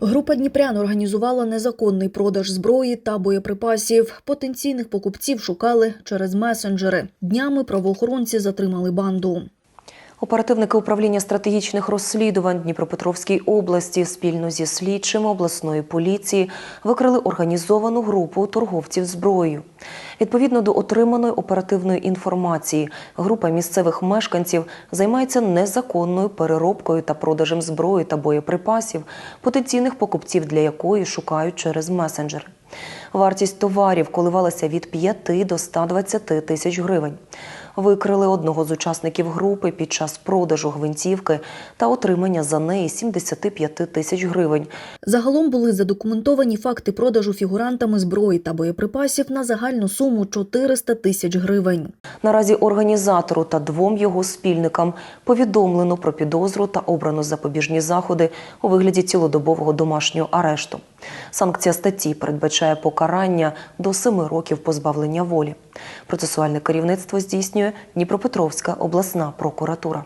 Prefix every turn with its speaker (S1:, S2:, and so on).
S1: Група Дніпрян організувала незаконний продаж зброї та боєприпасів. Потенційних покупців шукали через месенджери. Днями правоохоронці затримали банду.
S2: Оперативники управління стратегічних розслідувань Дніпропетровській області спільно зі слідчими обласної поліції викрили організовану групу торговців зброєю. Відповідно до отриманої оперативної інформації, група місцевих мешканців займається незаконною переробкою та продажем зброї та боєприпасів, потенційних покупців для якої шукають через месенджери. Вартість товарів коливалася від 5 до 120 тисяч гривень. Викрили одного з учасників групи під час продажу гвинтівки та отримання за неї 75 тисяч гривень.
S1: Загалом були задокументовані факти продажу фігурантами зброї та боєприпасів на загальну суму 400 тисяч гривень.
S2: Наразі організатору та двом його спільникам повідомлено про підозру та обрано запобіжні заходи у вигляді цілодобового домашнього арешту. Санкція статті передбачає покарання до 7 років позбавлення волі. Процесуальне керівництво здійснює Дніпропетровська обласна прокуратура.